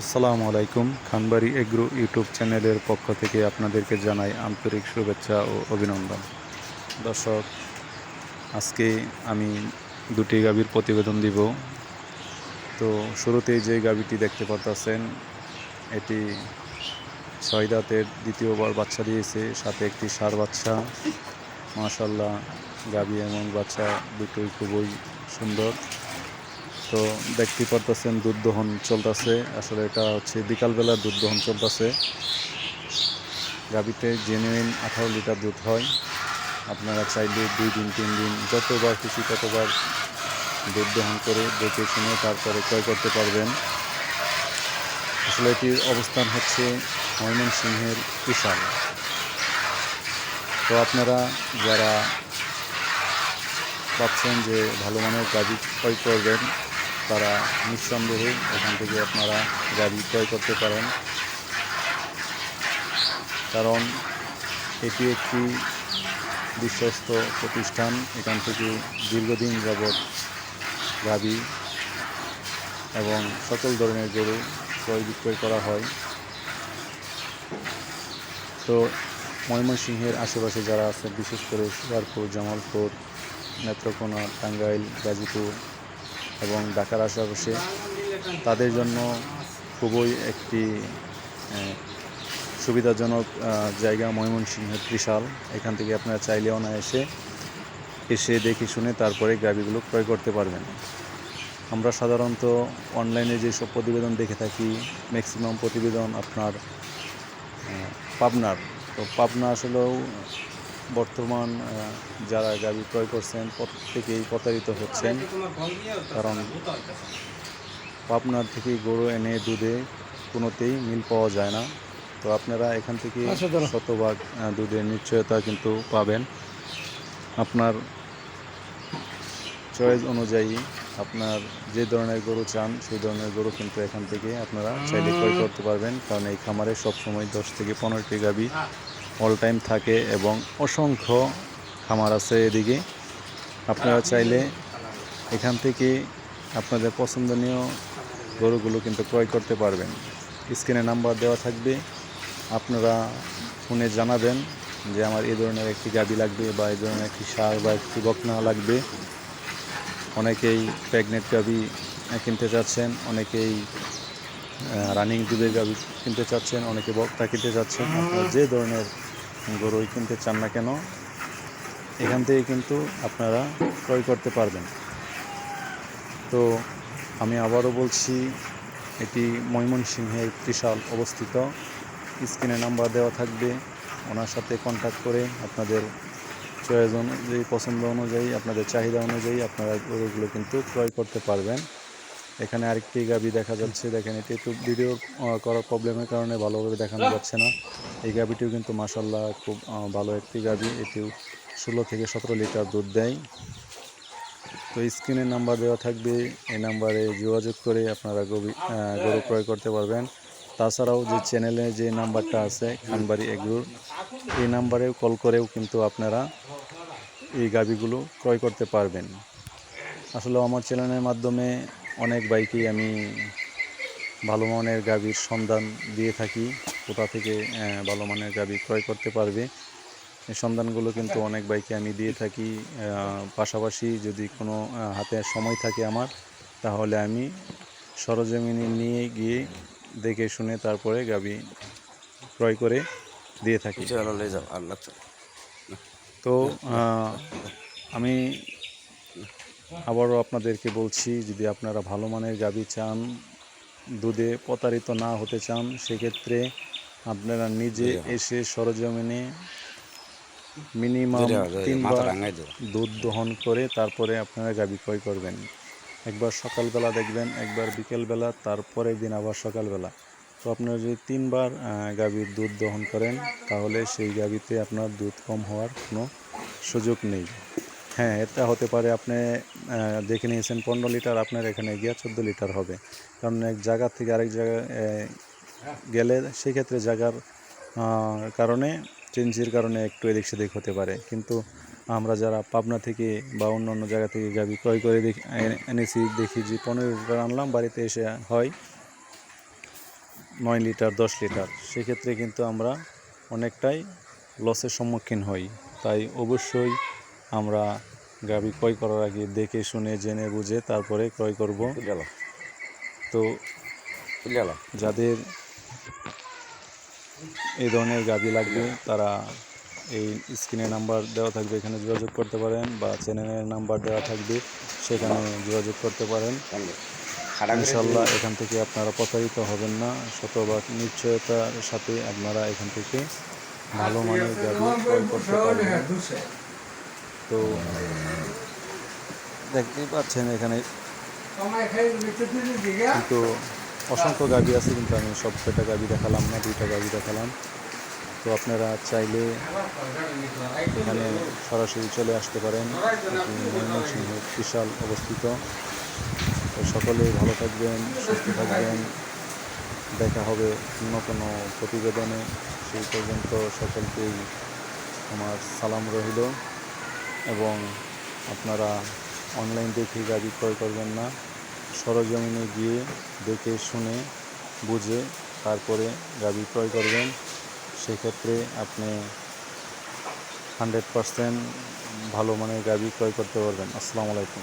আসসালামু আলাইকুম, Khanbari agro YouTube চ্যানেলের পক্ষ থেকে আপনাদেরকে জানাই আন্তরিক শুভেচ্ছা ও অভিনন্দন। দর্শক, আজকে আমি দুটি গাভীর প্রতিবেদন দিব। তো শুরুতেই যে গাভীটি দেখতে পারতেছেন, এটি ছয় দাঁতের দ্বিতীয়বার বাচ্চা দিয়েছে, সাথে একটি সার বাচ্চা। মাশাল্লাহ গাভী এবং বাচ্চা, দুটোই খুবই সুন্দর। তো দেখতে পারতেছেন দুধ দহন চলতেছে। আসলে এটা হচ্ছে বিকালবেলা দুধ দহন চলতেছে। গাভীতে জেনুইন আঠারো লিটার দুধ হয়। আপনারা চাইলে দুই দিন, তিন দিন যতবার খুশি ততবার দুধ দহন করে দেখে শুনে তারপরে ক্রয় করতে পারবেন। আসলে এটির অবস্থান হচ্ছে ময়মনসিংহের বিশাল তো আপনারা যারা ভাবছেন যে ভালো মানের গাড়ি ক্রয় করবেন তারা নিঃসন্দেহে এখান থেকে আপনারা গাড়ি ক্রয় করতে পারেন। কারণ এটি একটি বিশ্বস্ত প্রতিষ্ঠান, এখান থেকে দীর্ঘদিন যাবৎ গাবি এবং সকল ধরনের গরু ক্রয় বিক্রয় করা হয়। তো ময়মনসিংহের আশেপাশে যারা আছে বিশেষ করে সুয়ারপুর জামালপুর, নেত্রকোনা, টাঙ্গাইল, গাজীপুর এবং ঢাকার আশেপাশে তাদের জন্য খুবই একটি সুবিধাজনক জায়গা ময়মনসিংহের ত্রিশাল। এখান থেকে আপনারা চাইলেও না এসে এসে দেখে শুনে তারপরে গাড়িগুলো ক্রয় করতে পারবেন। আমরা সাধারণত অনলাইনে যেসব প্রতিবেদন দেখে থাকি, ম্যাক্সিমাম প্রতিবেদন আপনার পাবনার। তো পাবনা আসলেও বর্তমান যারা গাড়ি ক্রয় করছেন প্রত্যেকেই প্রতারিত হচ্ছেন। কারণ পাবনার থেকে গরু এনে দুধে কোনোতেই মিল পাওয়া যায় না। তো আপনারা এখান থেকে শতভাগ আহ, দুধের নিশ্চয়তা কিন্তু পাবেন। আপনার চয়েস অনুযায়ী আপনার যে ধরনের গরু চান সেই ধরনের গরু কিন্তু এখান থেকে আপনারা চাইলে ক্রয় করতে পারবেন। কারণ এই খামারে সবসময় দশ থেকে পনেরোটি গাবি অল টাইম থাকে এবং অসংখ্য খামার আছে এদিকে। আপনারা চাইলে এখান থেকে আপনাদের পছন্দনীয় গরুগুলো কিন্তু ক্রয় করতে পারবেন। স্ক্রিনে নাম্বার দেওয়া থাকবে। আপনারা ফোনে জানাবেন যে আমার এই ধরনের একটি গাবি লাগবে বা এই ধরনের একটি সার বা একটি বকনা লাগবে। অনেকেই প্রেগনেন্ট গাবি কিনতে চাচ্ছেন অনেকেই রানিং দুধের গাবি কিনতে চাচ্ছেন, অনেকে বকটা কিনতে চাচ্ছেন। যে ধরনের গরুই কিনতে চান না কেন, এখান থেকে কিন্তু আপনারা ক্রয় করতে পারবেন। তো আমি আবারও বলছি, এটি ময়মনসিংহের ত্রিশাল অবস্থিত। স্ক্রিনে নাম্বার দেওয়া থাকবে, ওনার সাথে কন্ট্যাক্ট করে আপনাদের চয়েস অনুযায়ী, পছন্দ অনুযায়ী, আপনাদের চাহিদা অনুযায়ী আপনারা গরুগুলো কিন্তু ক্রয় করতে পারবেন। এখানে আরেকটি গাবি দেখা যাচ্ছে, দেখেন এটি একটু ভিডিও করার প্রবলেমের কারণে ভালোভাবে দেখানো যাচ্ছে না। এই গাবিটিও কিন্তু মাসাল্লাহ খুব ভালো একটি গাবি এটিও ষোলো থেকে সতেরো লিটার দুধ দেয়। তো স্ক্রিনের নাম্বার দেওয়া থাকবে, এই নাম্বারে যোগাযোগ করে আপনারা গবি গরু ক্রয় করতে পারবেন। তাছাড়াও যে চ্যানেলে যে নাম্বারটা আছে, খানবাড়ি এগ্রুর এই নাম্বারেও কল করেও কিন্তু আপনারা এই গাবিগুলো ক্রয় করতে পারবেন। আসলে আমার চ্যানেলের মাধ্যমে অনেক বাইকেই আমি ভালো মানের গাবির সন্ধান দিয়ে থাকি কোথা থেকে ভালো মানের গাবি ক্রয় করতে পারবে। এই সন্ধানগুলো কিন্তু অনেক বাইকে আমি দিয়ে থাকি পাশাপাশি যদি কোনো হাতে সময় থাকে আমার তাহলে আমি সরজমিনে নিয়ে গিয়ে দেখে শুনে তারপরে গাবি ক্রয় করে দিয়ে থাকি। তো আমি আবারও আপনাদেরকে বলছি যদি আপনারা ভালো মানের গাবি চান দুধে প্রতারিত না হতে চান সেক্ষেত্রে আপনারা নিজে এসে সরজমিনে মিনিমাম তিনবার দুধ দহন করে তারপরে আপনারা গাবি ক্রয় করবেন। একবার সকালবেলা দেখবেন একবার বিকেলবেলা তারপরের দিন আবার সকালবেলা। তো আপনারা যদি তিনবার গাভীর দুধ দহন করেন তাহলে সেই গাভীতে আপনার দুধ কম হওয়ার কোনো সুযোগ নেই। হ্যাঁ এটা হতে পারে আপনি দেখে নিয়েছেন, পনেরো লিটার আপনার এখানে গিয়ে চোদ্দ লিটার হবে। কারণ এক জায়গা থেকে আরেক জায়গায় গেলে সেক্ষেত্রে জায়গার কারণে, চেঞ্জের কারণে একটু এদিক সেদিক হতে পারে। কিন্তু আমরা যারা পাবনা থেকে বা অন্য অন্য জায়গা থেকে গাভি ক্রয় করে দেখি এনেছি, দেখি যে পনেরো লিটার আনলাম, বাড়িতে এসে হয় নয় লিটার, দশ লিটার। সেক্ষেত্রে কিন্তু আমরা অনেকটাই লসের সম্মুখীন হই। তাই অবশ্যই আমরা গাবি ক্রয় করার আগে দেখে শুনে জেনে বুঝে তারপরে ক্রয় করব। তো যাদের এই ধরনের গাবি লাগবে তারা এই স্ক্রিনে নাম্বার দেওয়া থাকবে এখানে যোগাযোগ করতে পারেন বা চ্যানেলের নাম্বার দেওয়া থাকবে সেখানে যোগাযোগ করতে পারেন। ইনশাল্লাহ এখান থেকে আপনারা প্রতারিত হবেন না শতভাগ নিশ্চয়তার সাথে আপনারা এখান থেকে ভালো মানের গাবি ক্রয় করতে পারবেন। তো, দেখতেই পাচ্ছেন এখানে কিন্তু অসংখ্য গাবি আছে, কিন্তু আমি সব কয়টা গাবি দেখালাম না, দুইটা গাবি দেখালাম। তো আপনারা চাইলে এখানে সরাসরি চলে আসতে পারেন। ময়মনসিংহ বিশাল অবস্থিত। তো সকলে ভালো থাকবেন, সুস্থ থাকবেন। দেখা হবে অন্য কোনো প্রতিবেদনে। সেই পর্যন্ত সকলকেই আমার সালাম রহিল এবং আপনারা অনলাইন দেখে গাড়ি ক্রয় করবেন না। সরজমিনে গিয়ে দেখে শুনে, বুঝে তারপরে গাড়ি ক্রয় করবেন। সেক্ষেত্রে আপনি হান্ড্রেড পারসেন্ট ভালো মানের গাড়ি ক্রয় করতে পারবেন। আসসালামু আলাইকুম।